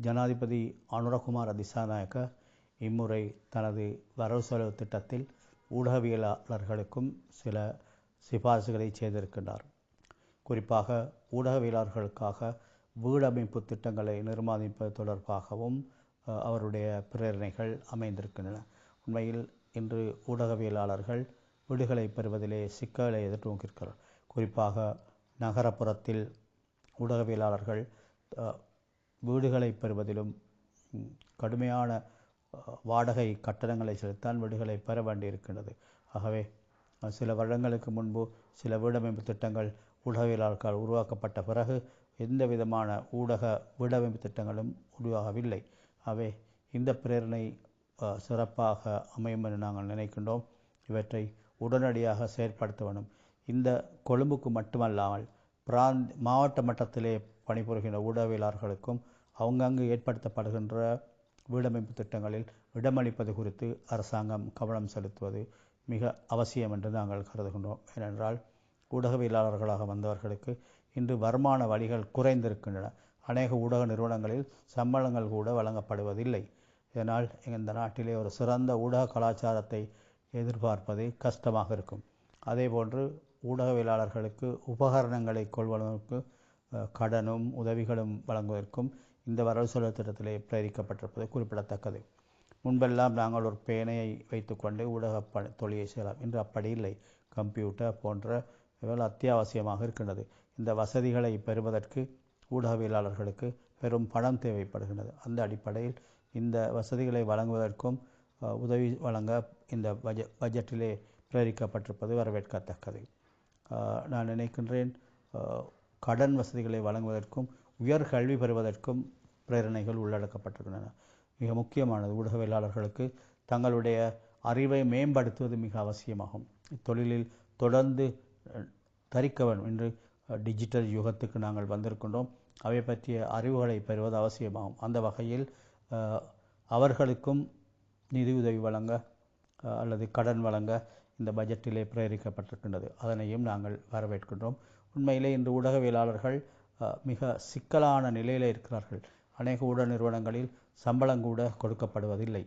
ஜனாதிபதி அனுரகுமார் திசாநாயக்க இம்முறை தனது வரவு செலவு திட்டத்தில் ஊடகவியலாளர்களுக்கும் சில சிபாரிசுகளை செய்திருக்கின்றார். குறிப்பாக ஊடகவியலாளர்களுக்காக வீடமைப்பு திட்டங்களை நிர்மாணிப்பது தொடர்பாகவும் அவருடைய பிரேரணைகள் அமைந்திருக்கின்றன. உண்மையில் இன்று ஊடகவியலாளர்கள் வீடுகளை பெறுவதிலே சிக்கலை எதிர்நோக்கியிருக்கிறார். குறிப்பாக நகரப்புறத்தில் ஊடகவியலாளர்கள் வீடுகளை பெறுவதிலும் கடுமையான வாடகை கட்டணங்களை செலுத்தான் வீடுகளை பெற வேண்டியிருக்கின்றது. ஆகவே சில வருடங்களுக்கு முன்பு சில வீடமைப்பு திட்டங்கள் ஊடகவியலாளர்கள் உருவாக்கப்பட்ட பிறகு எந்த விதமான ஊடக வீடமைப்பு திட்டங்களும் உருவாகவில்லை. ஆகவே இந்த பிரேரணை சிறப்பாக அமையும் என்று நாங்கள் நினைக்கின்றோம். இவற்றை உடனடியாக செயற்படுத்த வேண்டும். இந்த கொழும்புக்கு மட்டுமல்லாமல் பிராந்த் மாவட்ட மட்டத்திலே பணிபுரிகின்ற ஊடகவியலாளர்களுக்கும் அவங்கங்கு ஏற்படுத்தப்படுகின்ற வீடமைப்பு திட்டங்களில் இடமளிப்பது குறித்து அரசாங்கம் கவனம் செலுத்துவது மிக அவசியம் என்று நாங்கள் கருதுகின்றோம். ஏனென்றால் ஊடகவியலாளர்களாக வந்தவர்களுக்கு இன்று வருமான வழிகள் குறைந்திருக்கின்றன. அநேக ஊடக நிறுவனங்களில் சம்பளங்கள் கூட வழங்கப்படுவதில்லை. இதனால் இந்த நாட்டிலே ஒரு சிறந்த ஊடக கலாச்சாரத்தை எதிர்பார்ப்பது கஷ்டமாக இருக்கும். அதேபோன்று ஊடகவியலாளர்களுக்கு உபகரணங்களை கொள்வதற்கு கடனும் உதவிகளும் வழங்குவதற்கும் இந்த வரவு செலவு திட்டத்திலே பிரேரிக்கப்பட்டிருப்பது குறிப்பிடத்தக்கது. முன்பெல்லாம் நாங்கள் ஒரு பேனையை வைத்துக்கொண்டு ஊடக ப தொழிலை செய்யலாம். இன்று அப்படி இல்லை. கம்ப்யூட்டர் போன்ற அத்தியாவசியமாக இருக்கின்றது. இந்த வசதிகளை பெறுவதற்கு ஊடகவியலாளர்களுக்கு பெரும் பணம் தேவைப்படுகின்றது. அந்த அடிப்படையில் இந்த வசதிகளை வழங்குவதற்கும் உதவி வழங்க இந்த பட்ஜெ பட்ஜெட்டிலே பிரேரிக்கப்பட்டிருப்பது வரவேற்கத்தக்கது. நான் நினைக்கின்றேன் கடன் வசதிகளை வழங்குவதற்கும் உயர் கல்வி பெறுவதற்கும் பிரேரணைகள் உள்ளடக்கப்பட்டிருக்கின்றன. மிக முக்கியமானது ஊடகவியலாளர்களுக்கு தங்களுடைய அறிவை மேம்படுத்துவது மிக அவசியமாகும். இத்தொழிலில் தொடர்ந்து தரிக்க வேண்டும் என்று டிஜிட்டல் யுகத்துக்கு நாங்கள் வந்திருக்கின்றோம். அவை பற்றிய அறிவுகளை பெறுவது அவசியமாகும். அந்த வகையில் அவர்களுக்கும் நிதியுதவி வழங்க அல்லது கடன் வழங்க இந்த பட்ஜெட்டிலே பிரேரிக்கப்பட்டிருக்கின்றது. அதனையும் நாங்கள் வரவேற்கின்றோம். உண்மையிலே இன்று ஊடகவியலாளர்கள் மிக சிக்கலான நிலையில் இருக்கிறார்கள். அநேக ஊடக நிறுவனங்களில் சம்பளம் கூட கொடுக்கப்படுவதில்லை.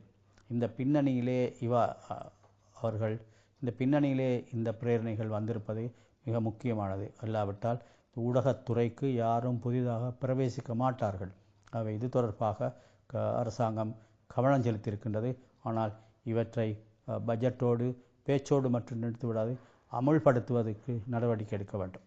இந்த பின்னணியிலே இவா அவர்கள் இந்த பின்னணியிலே இந்த பிரேரணைகள் வந்திருப்பது மிக முக்கியமானது. அல்லாவிட்டால் ஊடகத்துறைக்கு யாரும் புதிதாக பிரவேசிக்க மாட்டார்கள். அவை இது தொடர்பாக க- அரசாங்கம் கவனம் செலுத்தியிருக்கின்றது. ஆனால் இவற்றை பட்ஜெட்டோடு பேச்சோடு மட்டும் நிறுத்திவிடாது அமுல்படுத்துவதற்கு நடவடிக்கை எடுக்க வேண்டும்.